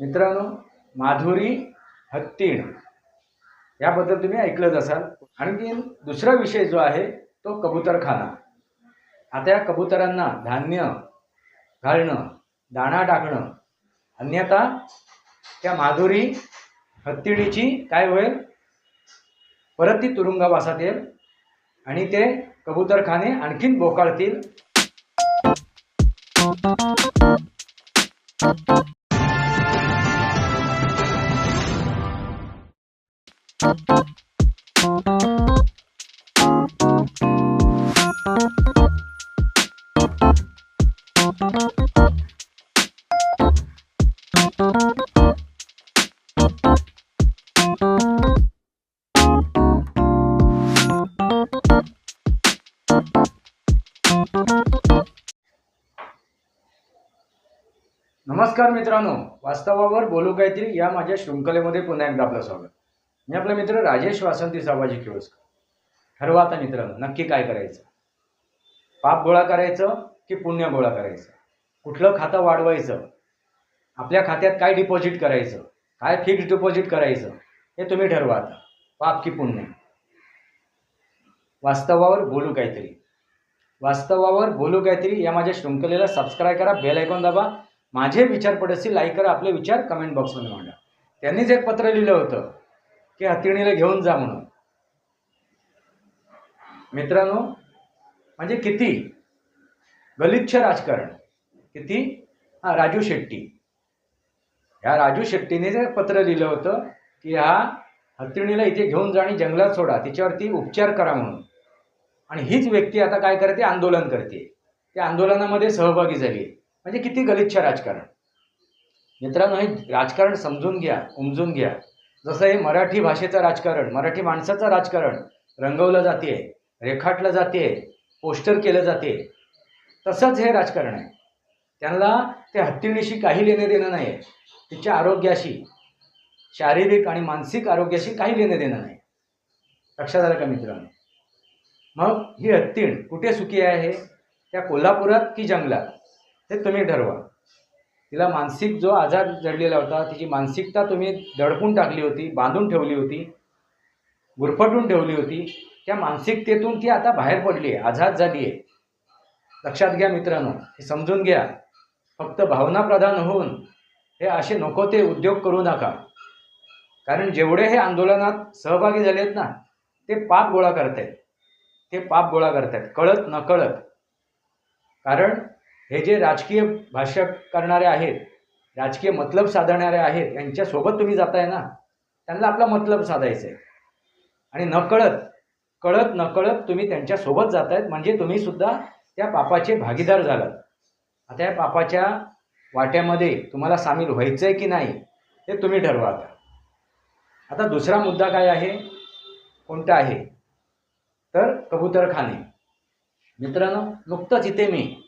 मित्रांनो माधुरी हत्तीण. याबद्दल तुम्ही ऐकलंच असाल. आणखी दुसरा विषय जो आहे तो कबूतरखाना. आता या कबुतरांना धान्य घालणं दाणा टाकणं अन्यथा त्या माधुरी हत्तीणीची काय होईल? परत ती तुरुंगवासात येईल आणि ते कबूतरखाने आणखीन बोकाळतील. नमस्कार मित्रांनो वास्तवावर बोलू काहीतरी या माझ्या शृंखलेमध्ये पुन्हा एकदा आपलं स्वागत. मी आपला मित्र राजेश वासंती साबाजी किळोसकर. ठरवा आता मित्रांनो नक्की काय करायचं? पाप गोळा करायचं की पुण्य गोळा करायचं? कुठलं खातं वाढवायचं? आपल्या खात्यात काय डिपॉझिट करायचं? काय फिक्स डिपॉझिट करायचं? हे तुम्ही ठरवा आता पाप की पुण्य. वास्तवावर बोलू काहीतरी. वास्तवावर बोलू काहीतरी या माझ्या शृंखलेला सबस्क्राईब करा बेल ऐकून दाबा. माझे विचार पडतील लाईक करा आपले विचार कमेंट बॉक्समध्ये मांडा. त्यांनीच एक पत्र लिहिलं होतं. की हातिणीला घेऊन जा म्हणून. मित्रांनो म्हणजे किती? गलिच्छ राजकारण. किती? हा राजू शेट्टी. ह्या राजू शेट्टीने जे पत्र लिहिलं होतं की ह्या हत्तीणीला इथे घेऊन जा आणि जंगलात सोडा तिच्यावरती उपचार करा म्हणून. आणि हीच व्यक्ती आता काय करते? आंदोलन करते. त्या आंदोलनामध्ये सहभागी झाली. म्हणजे किती गलिच्छ राजकारण. मित्रांनो हे राजकारण समजून घ्या उमजून घ्या. जसं हे मराठी भाषेचं राजकारण मराठी माणसाचं राजकारण रंगवलं जाते रेखाटलं जाते पोस्टर केलं जाते तसंच हे राजकारण आहे. त्यांना त्या हत्तीणीशी काही लेणं देणं नाही आहे तिच्या आरोग्याशी शारीरिक आणि मानसिक आरोग्याशी काही लेणं देणं नाही. लक्षात आलं का मित्रांनो? मग ही हत्तीण कुठे सुखी आहे? त्या कोल्हापुरात की जंगलात? हे तुम्ही ठरवा. तिला मानसिक जो आजार जडलेला होता तिची मानसिकता तुम्ही दडपून टाकली होती बांधून ठेवली होती गुरफटून ठेवली होती त्या मानसिकतेतून ती आता बाहेर पडली आहे आझाद झाली आहे. लक्षात घ्या मित्रांनो हे समजून घ्या. फक्त भावनाप्रधान होऊन हे असे नको ते उद्योग करू नका. कारण जेवढे हे आंदोलनात सहभागी झाले आहेत ना ते पाप गोळा करतायत. ते पाप गोळा करतायत कळत नकळत कारण हे जे राजकीय भाष्य करणारे आहेत राजकीय मतलब साधणारे आहेत यांच्यासोबत तुम्ही जाताय ना त्यांना आपला मतलब साधायचा आहे आणि नकळत कळत नकळत तुम्ही त्यांच्यासोबत जातायत म्हणजे तुम्ही सुद्धा त्या पापाचे भागीदार झालात. आता या पापाच्या वाट्यामध्ये तुम्हाला सामील व्हायचं आहे की नाही हे तुम्ही ठरवा आता. आता दुसरा मुद्दा काय आहे? कोणता आहे? तर कबूतरखाने. मित्रांनो नुकतंच इथे मी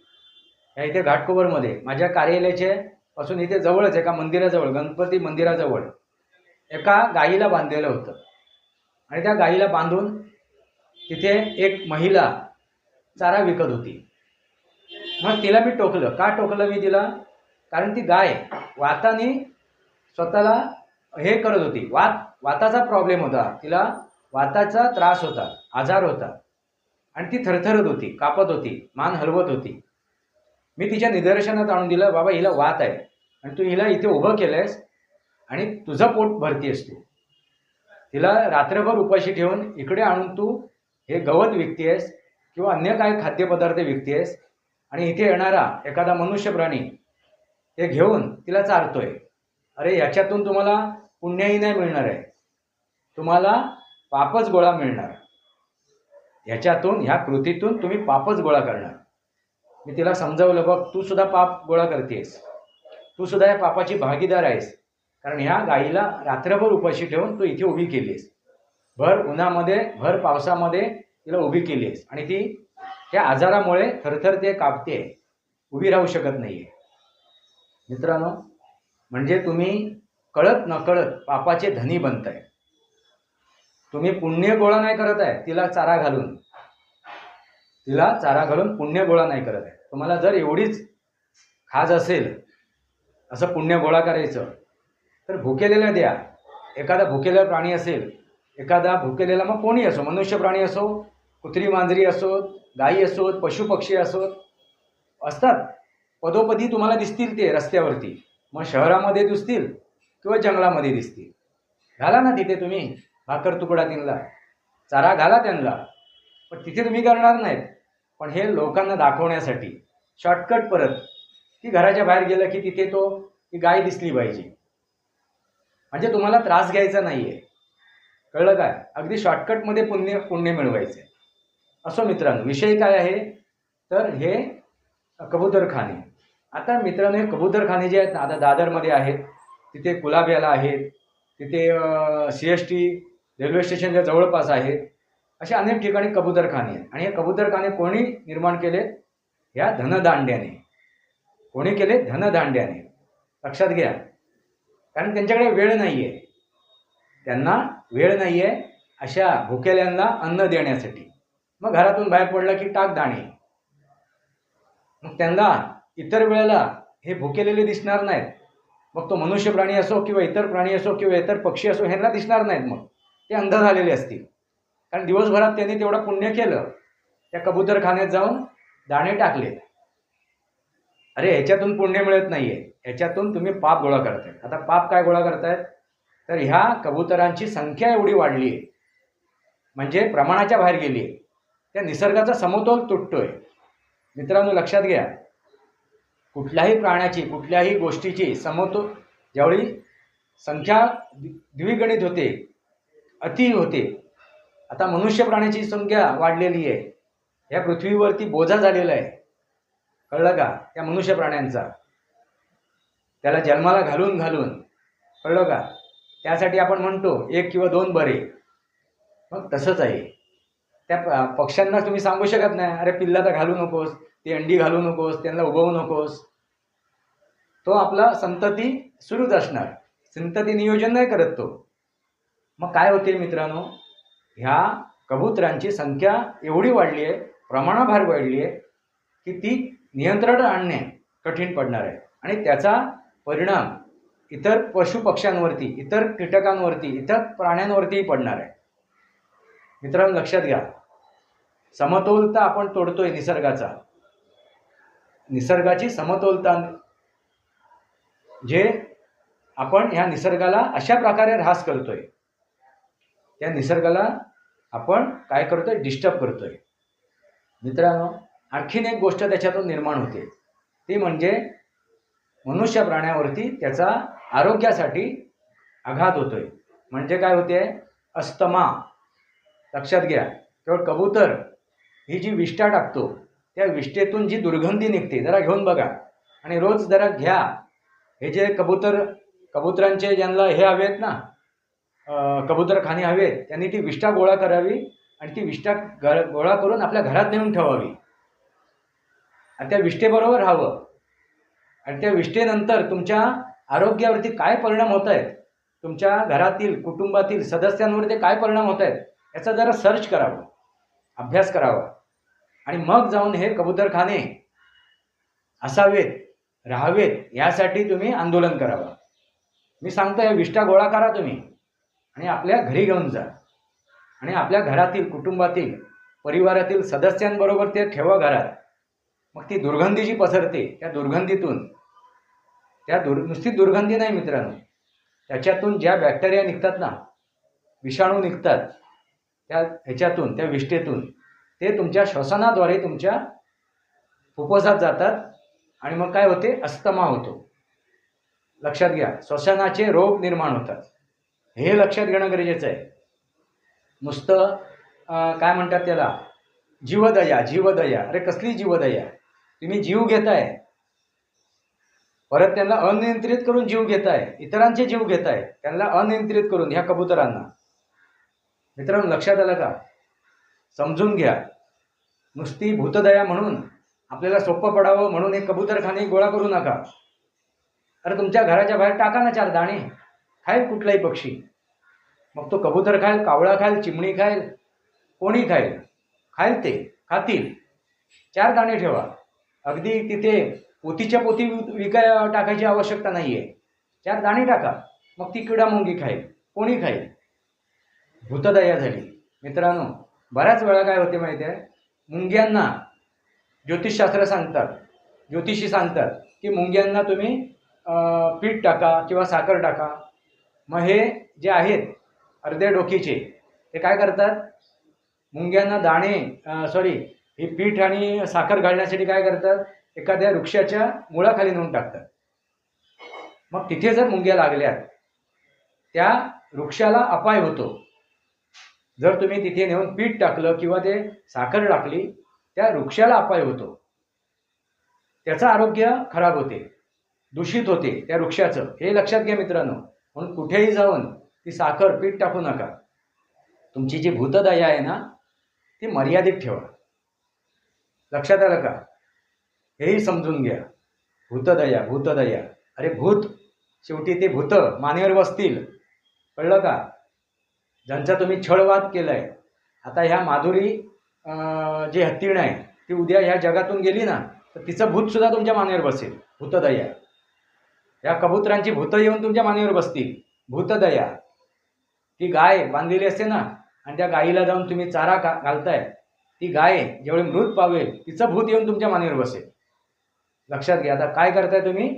या इथे घाटकोपरमध्ये माझ्या कार्यालयाचे पासून इथे जवळच एका मंदिराजवळ गणपती मंदिराजवळ. एका गाईला बांधलेलं होतं. आणि त्या गाईला बांधून तिथे एक महिला चारा विकत होती. मग तिला मी टोकलं. का टोकलं मी तिला? कारण ती गाय वाताने स्वतःला हे करत होती. वात वाताचा प्रॉब्लेम होता. तिला वाताचा त्रास होता आजार होता. आणि ती थरथरत होती कापत होती मान हलवत होती. मी तिच्या निदर्शनात आणून दिलं बाबा हिला वात आहे. आणि तू हिला इथे उभं केलंयस आणि तुझं पोट भरतीयस तू. तिला रात्रभर उपाशी ठेवून इकडे आणून तू हे गवत विकतेस किंवा अन्य काय खाद्यपदार्थ विकतेस आणि इथे येणारा एखादा मनुष्य प्राणी हे घेऊन तिला चारतोय. अरे याच्यातून तुम्हाला पुण्यही नाही मिळणार आहे. तुम्हाला पापच गोळा मिळणार. ह्याच्यातून ह्या कृतीतून तुम्ही पापच गोळा करणार. मी तिला समजावलं बघ तू सुद्धा पाप गोळा करतेस. तू सुद्धा या पापाची भागीदार आहेस. कारण ह्या गाईला रात्रभर उपाशी ठेवून तू इथे उभी केलीस भर उन्हामध्ये भर पावसामध्ये तिला उभी केलीस आणि ती त्या आजारामुळे थरथर ते कापते. उभी राहू शकत नाही मित्रांनो म्हणजे तुम्ही कळत नकळत पापाचे धनी बनताय. तुम्ही पुण्य गोळा नाही करत आहे तिला चारा घालून. तिला चारा घालून पुण्य गोळा नाही करत आहे. तुम्हाला जर एवढीच खाज असेल असं पुण्य गोळा करायचं तर भुकेलेला द्या. एखादा भुकेलेला प्राणी असेल एखादा भुकेलेला मग कोणी असो मनुष्य प्राणी असो कुत्री मांजरी असोत गायी असोत पशुपक्षी असोत असतात. पदोपदी तुम्हाला दिसतील ते रस्त्यावरती. मग शहरामध्ये दिसतील किंवा जंगलामध्ये दिसतील. घाला ना तिथे तुम्ही भाकर तुकडा तिनला चारा घाला त्यांना. पण तिथे तुम्ही करणार नाहीत. पण हे लोकांना दाखवण्यासाठी शॉर्टकट परत की घराच्या बाहेर गेलं की तिथे तो ती गाय दिसली पाहिजे. म्हणजे तुम्हाला त्रास घ्यायचा नाही आहे कळलं काय? अगदी शॉर्टकटमध्ये पुण्य पुण्य मिळवायचे असो मित्रांनो विषय काय आहे? तर हे कबूतरखाने. आता मित्रांनो हे कबूतरखाने जे आहेत ना आता दादरमध्ये आहेत तिथे कुलाब्याला आहेत तिथे सी एस टी रेल्वे स्टेशनच्या जवळपास आहेत. असे अनेक ठिकाणी कबूतरखाने आहेत. आणि हे कबूतरखाने कोणी निर्माण केले? ह्या धनदांड्याने. कोणी केले? धनदांड्याने. लक्षात घ्या. कारण त्यांच्याकडे वेळ नाही आहे त्यांना वेळ नाही आहे अशा भुकेल्यांना अन्न देण्यासाठी. मग घरातून बाहेर पडला की टाक दाणे. मग त्यांना इतर वेळेला हे भुकेलेले दिसणार नाहीत. मग तो मनुष्य प्राणी असो किंवा इतर प्राणी असो किंवा इतर पक्षी असो ह्यांना दिसणार नाहीत मग. ते अंध झालेले असतील. कारण दिवसभरात त्यांनी तेवढं पुण्य केलं. त्या कबुतरखान्यात जाऊन दाणे टाकले. अरे ह्याच्यातून पुण्य मिळत नाहीये. ह्याच्यातून तुम्ही पाप गोळा करताय. आता पाप काय गोळा करतायत? तर ह्या कबुतरांची संख्या एवढी वाढली आहे म्हणजे प्रमाणाच्या बाहेर गेली आहे त्या निसर्गाचा समतोल तुटतोय. मित्रांनो लक्षात घ्या. कुठल्याही प्राण्याची कुठल्याही गोष्टीची समतोल ज्यावेळी संख्या द्विगणित होते अति होते आता मनुष्य प्राण्याची संख्या वाढलेली आहे. या पृथ्वीवरती बोजा झालेला आहे. कळलं का? त्या मनुष्य प्राण्यांचा. त्याला जन्माला घालून घालून. कळलं का? त्यासाठी आपण म्हणतो एक किंवा दोन बरे. मग तसंच आहे. त्या पक्ष्यांना तुम्ही सांगू शकत नाही. अरे पिल्ला तर घालू नकोस. ती अंडी घालू नकोस. त्यांना उभवू नकोस. तो आपला संतती सुरूच असणार. संतती नियोजन नाही करत तो. मग काय होते मित्रांनो? ह्या कबुतरांची संख्या एवढी वाढली आहे प्रमाणाभार वाढली आहे की ती नियंत्रण आणणे कठीण पडणार आहे. आणि त्याचा परिणाम इतर पशुपक्ष्यांवरती इतर कीटकांवरती इतर प्राण्यांवरतीही पडणार आहे. मित्रांनो लक्षात घ्या. समतोलता आपण तोडतोय निसर्गाचा. निसर्गाची समतोलता जे आपण ह्या निसर्गाला अशा प्रकारे ऱ्हास करतोय. त्या निसर्गाला आपण काय करतोय? डिस्टर्ब करतोय. मित्रांनो आणखीन एक गोष्ट त्याच्यातून निर्माण होते. ती म्हणजे मनुष्य प्राण्यावरती त्याचा आरोग्यासाठी आघात होतोय. म्हणजे काय होते? अस्तमा लक्षात घ्या. केवळ कबूतर ही जी विष्ठा टाकतो त्या विष्ठेतून जी दुर्गंधी निघते जरा घेऊन बघा. आणि रोज जरा घ्या. हे जे कबूतर कबुतरांचे ज्यांना हे हवेत ना कबूतरखाने हवेत त्यांनी ती विष्ठा गोळा करावी आणि ती विष्ठा ग गोळा करून आपल्या घरात नेऊन ठेवावी. आणि त्या विष्ठेबरोबर राहावं. आणि त्या विष्ठेनंतर तुमच्या आरोग्यावरती काय परिणाम होत आहेत तुमच्या घरातील कुटुंबातील सदस्यांवरती काय परिणाम होत आहेत याचा जरा सर्च करावं. अभ्यास करावा. आणि मग जाऊन हे कबूतरखाने असावेत राहावेत यासाठी तुम्ही आंदोलन करावं. मी सांगतो हे विष्ठा गोळा करा तुम्ही. आणि आपल्या घरी घेऊन जा. आणि आपल्या घरातील कुटुंबातील परिवारातील सदस्यांबरोबर ते ठेवा घरात. मग ती दुर्गंधी जी पसरते त्या दुर्गंधीतून त्या दुर् नुसती दुर्गंधी नाही मित्रांनो. त्याच्यातून ज्या बॅक्टेरिया निघतात ना विषाणू निघतात त्या ह्याच्यातून त्या विष्ठेतून ते तुमच्या श्वसनाद्वारे तुमच्या फुफ्फुसात जातात आणि मग काय होते? अस्तमा होतो. लक्षात घ्या श्वसनाचे रोग निर्माण होतात. हे लक्षात घेणं गरजेचं आहे. नुसतं काय म्हणतात त्याला? जीवदया जीवदया. अरे कसली जीवदया? तुम्ही जीव घेताय. परत त्यांना अनियंत्रित करून जीव घेताय. इतरांचे जीव घेताय. त्यांना अनियंत्रित करून ह्या कबुतरांना. मित्रांनो लक्षात आलं का? समजून घ्या. नुसती भूतदया म्हणून आपल्याला सोपं पडावं म्हणून एक कबूतरखाने गोळा करू नका. अरे तुमच्या घराच्या बाहेर टाका ना चार दाणे. खाईल कुठलाही पक्षी. मग तो कबूतर खाईल कावळा खाईल चिमणी खाईल कोणी खाईल? खाईल ते खातील. चार दाणे ठेवा. अगदी तिथे पोतीच्या पोती विकाय टाकायची आवश्यकता नाही आहे चार दाणे टाका. मग ती किडा मुंगी खाईल कोणी खाईल? भूतदया झाली. मित्रांनो बऱ्याच वेळा काय होते माहिती आहे? मुंग्यांना ज्योतिषशास्त्र सांगतात ज्योतिषी सांगतात की मुंग्यांना तुम्ही पीठ टाका किंवा साखर टाका. मग हे जे आहेत अर्धे डोकीचे ते काय करतात? मुंग्यांना दाणे सॉरी हे पीठ आणि साखर घालण्यासाठी काय करतात? एखाद्या वृक्षाच्या मुळाखाली नेऊन टाकतात. मग तिथे जर मुंग्या लागल्यात त्या वृक्षाला अपाय होतो. जर तुम्ही तिथे नेऊन पीठ टाकलं किंवा ते साखर टाकली त्या वृक्षाला अपाय होतो. त्याचं आरोग्य खराब होते दूषित होते त्या वृक्षाचं. हे लक्षात घ्या मित्रांनो. म्हणून कुठेही जाऊन ती साखर पीठ टाकू नका. तुमची जी भूतदया आहे ना ती मर्यादित ठेवा. लक्षात आलं का? हेही समजून घ्या. भूतदया भूतदया. अरे भूत शेवटी ते भूत मानेवर बसतील. कळलं का? ज्यांचा तुम्ही छळवाद केलाय. आता ह्या माधुरी जी हत्तीण आहे ती उद्या ह्या जगातून गेली ना तर तिचं भूतसुद्धा तुमच्या मानेवर बसेल. भूतदया. या कबुतरांची भूतं येऊन तुमच्या मानेवर बसतील. भूतदया ती गाय बांधलेली असते ना आणि त्या गायीला जाऊन तुम्ही चारा का घालताय. ती गाय जेवढी मृत पावेल तिचं भूत येऊन तुमच्या मानेवर बसेल. लक्षात घ्या आता काय करताय तुम्ही?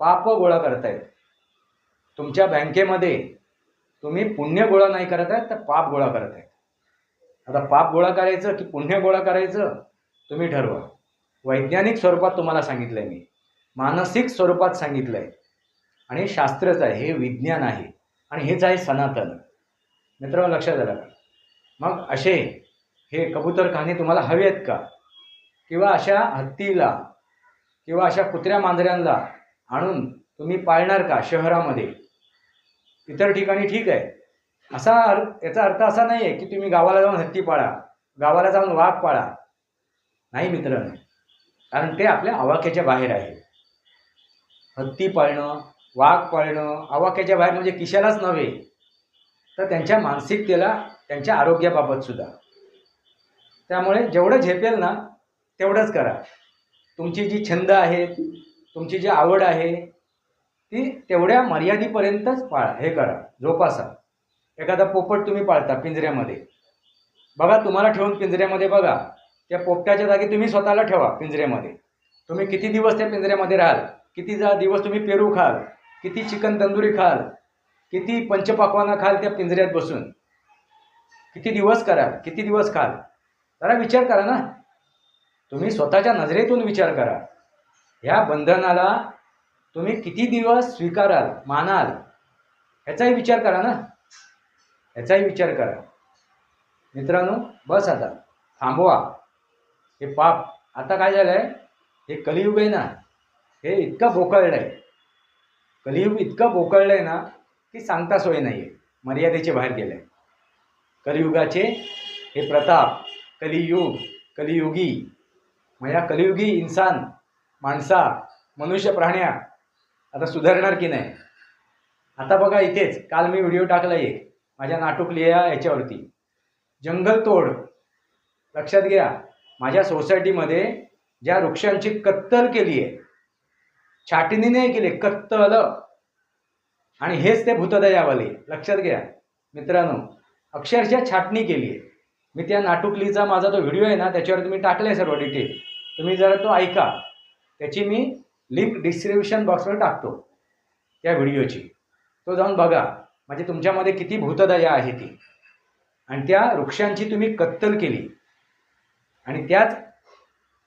पाप गोळा करताय तुमच्या बँकेमध्ये तुम्ही पुण्य गोळा नाही करत आहे तर पाप गोळा करत आहे आता पाप गोळा करायचं की पुण्य गोळा करायचं? तुम्ही ठरवा. वैज्ञानिक स्वरूपात तुम्हाला सांगितलं आहे मी. मानसिक स्वरूपात सांगितलं आहे आणि शास्त्रच आहे हे विज्ञान आहे आणि हेच आहे सनातन. मित्रांनो लक्षात आलं का मग असे हे कबूतर कहाणी तुम्हाला हवे आहेत का? किंवा अशा हत्तीला किंवा अशा कुत्र्या मांजऱ्यांना आणून तुम्ही पाळणार का शहरामध्ये? इतर ठिकाणी ठीक आहे. असा अर्थ याचा अर्थ असा नाही आहे की तुम्ही गावाला जाऊन हत्ती पाळा गावाला जाऊन वाघ पाळा. नाही मित्रांनो. कारण ते आपल्या आवाक्याच्या बाहेर आहे. हत्ती पाळणं वाघ पाळणं आवाक्याच्या बाहेर म्हणजे किशालाच नव्हे तर त्यांच्या मानसिकतेला त्यांच्या आरोग्याबाबत सुद्धा. त्यामुळे जेवढं झेपेल ना तेवढंच करा. तुमची जी छंद आहे तुमची जी आवड आहे ती तेवढ्या मर्यादेपर्यंतच पाळा हे करा जोपासा. एखादा पोपट तुम्ही पाळता पिंजऱ्यामध्ये. बघा तुम्हाला ठेवून पिंजऱ्यामध्ये बघा. त्या पोपट्याच्या जागी तुम्ही स्वतःला ठेवा पिंजऱ्यामध्ये. तुम्ही किती दिवस त्या पिंजऱ्यामध्ये राहाल? किती जा दिवस तुम्ही पेरू खाल? किती चिकन तंदुरी खाल किती पंचपाकवानं खाल त्या पिंजऱ्यात बसून? किती दिवस कराल किती दिवस खाल? जरा विचार करा ना. तुम्ही स्वतःच्या नजरेतून विचार करा. ह्या बंधनाला तुम्ही किती दिवस स्वीकाराल मानाल ह्याचाही विचार करा ना. ह्याचाही विचार करा. मित्रांनो बस आता. थांबवा. हे पाप आता काय झालं आहे हे कलियुग आहे ना. हे इतकं बोकळलं आहे कलियुग इतकं बोकळलं आहे ना की सांगता सोय नाही आहे मर्यादेचे बाहेर गेलं आहे कलियुगाचे हे प्रताप कलियुग कलियुगी म्हणजे कलियुगी इन्सान माणसा मनुष्य प्राण्या आता सुधारणार की नाही? आता बघा इथेच काल मी व्हिडिओ टाकला एक माझ्या नाटुकलिया याच्यावरती. जंगलतोड लक्षात घ्या माझ्या सोसायटीमध्ये ज्या वृक्षांची कत्तल केली आहे छाटणीने केले कत्तल. आणि हेच ते भूतदयावाले. लक्षात घ्या. मित्रांनो अक्षरशः छाटणी केली आहे. मी त्या नाटुकलीचा माझा तो व्हिडिओ आहे ना त्याच्यावर तुम्ही टाकले आहे सर्व डिटेल तुम्ही जरा तो ऐका. त्याची मी लिंक डिस्क्रिप्शन बॉक्सवर टाकतो त्या व्हिडिओची. तो जाऊन बघा. म्हणजे तुमच्यामध्ये किती भूतदया आहे ती. आणि त्या वृक्षांची तुम्ही कत्तल केली. आणि त्याच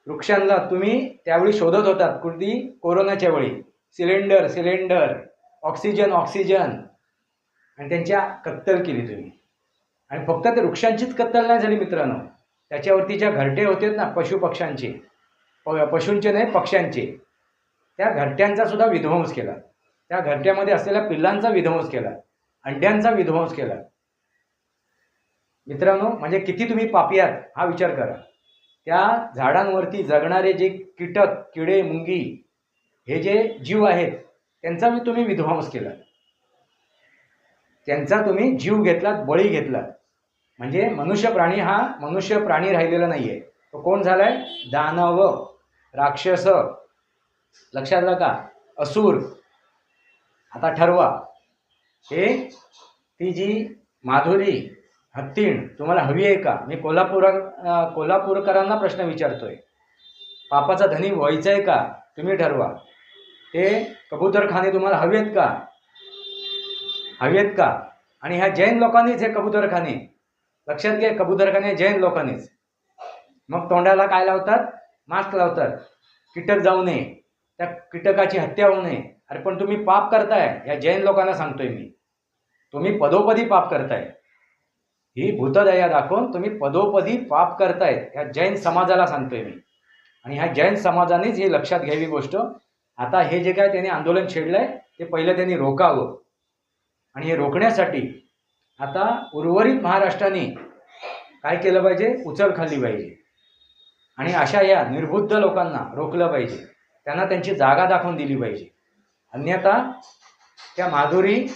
वृक्षांना तुम्ही त्यावेळी शोधत होतात कुठली? कोरोनाच्या वेळी. Cylinder cylinder oxygen oxygen. आणि त्यांच्या कत्तल केली तुम्ही. आणि फक्त ते वृक्षांचीच कत्तल नाही झाली मित्रांनो. त्याच्यावरती ज्या घरटे होते ना पशुपक्ष्यांचे प पशूंचे नाही पक्ष्यांचे त्या घरट्यांचा सुद्धा विध्वंस केला. त्या घरट्यामध्ये असलेल्या पिल्लांचा विध्वंस केला. अंड्यांचा विध्वंस केला. मित्रांनो म्हणजे किती तुम्ही पापी आहात हा विचार करा. त्या झाडांवरती जगणारे जे कीटक किडे मुंगी हे जे जीव आहेत त्यांचा मी तुम्ही विध्वंस केला त्यांचा तुम्ही जीव घेतलात बळी घेतलात. म्हणजे मनुष्य प्राणी हा मनुष्य प्राणी राहिलेला नाही आहे तो कोण झालाय? दानव राक्षस लक्षात आलं का असूर. आता ठरवा. हे ती जी माधुरी हत्तीण तुम्हाला हवी आहे का? मी कोल्हापूर कोल्हापूरकरांना प्रश्न विचारतोय. पापाचा धनी व्हायचं आहे का? तुम्ही ठरवा. ते कबूतरखाने तुम्हाला हवी आहेत का? हवी आहेत का? आणि ह्या जैन लोकांनीच हे कबूतरखाने. लक्षात घ्या कबूतरखाने जैन लोकांनीच. मग तोंडाला काय लावतात? मास्क लावतात. कीटक जाऊ नये. त्या कीटकाची हत्या होऊ नये. अरे पण तुम्ही पाप करताय. या जैन लोकांना सांगतोय मी. तुम्ही पदोपदी पाप करताय. ही भूतदया दाखवून तुम्ही पदोपदी पाप करतायत. ह्या जैन समाजाला सांगतोय मी. आणि ह्या जैन समाजानेच हे लक्षात घ्यावी गोष्ट. आता हे जे काय त्यांनी आंदोलन छेडलंय ते पहिलं त्यांनी रोखावं आणि हे रोखण्यासाठी आता उर्वरित महाराष्ट्राने काय केलं पाहिजे? उचल खाल्ली पाहिजे. आणि अशा या निर्बुद्ध लोकांना रोखलं पाहिजे. त्यांना त्यांची जागा दाखवून दिली पाहिजे. अन्यथा त्या माधुरी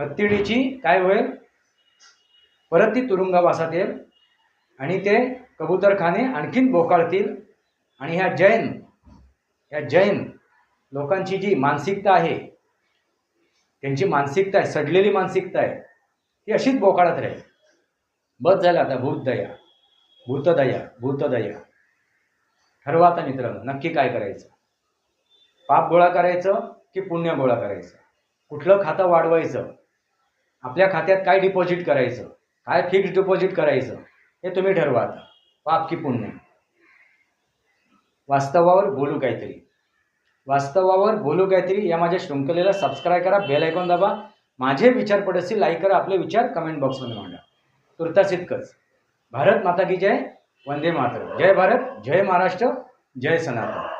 हत्तीडीची काय होईल? परत ती तुरुंगवासात येईल आणि ते कबूतरखाने आणखीन बोकाळतील. आणि ह्या जैन ह्या जैन लोकांची जी मानसिकता आहे त्यांची मानसिकता आहे सडलेली मानसिकता आहे ती अशीच बोकाळत राहील. बस झालं आता भूतदया भूतदया भूतदया. ठरवा आता मित्रांनो नक्की काय करायचं? पाप गोळा करायचं की पुण्य गोळा करायचं? कुठलं खातं वाढवायचं? आपल्या खात्यात काय डिपॉझिट करायचं? काय फिक्स डिपॉझिट करायचं हे तुम्ही ठरवा आता. पाप की पुण्य. वास्तवावर बोलू काहीतरी. वास्तवावर बोलू काहीतरी या माझ्या शृंखलेला सबस्क्राईब करा बेल ऐकून दाबा. माझे विचार पडतील लाईक करा आपले विचार कमेंट बॉक्समध्ये मांडा. तुर्तास इतकंच. भारत माता की जय वंदे मातरम. जय भारत जय महाराष्ट्र जय सनातन.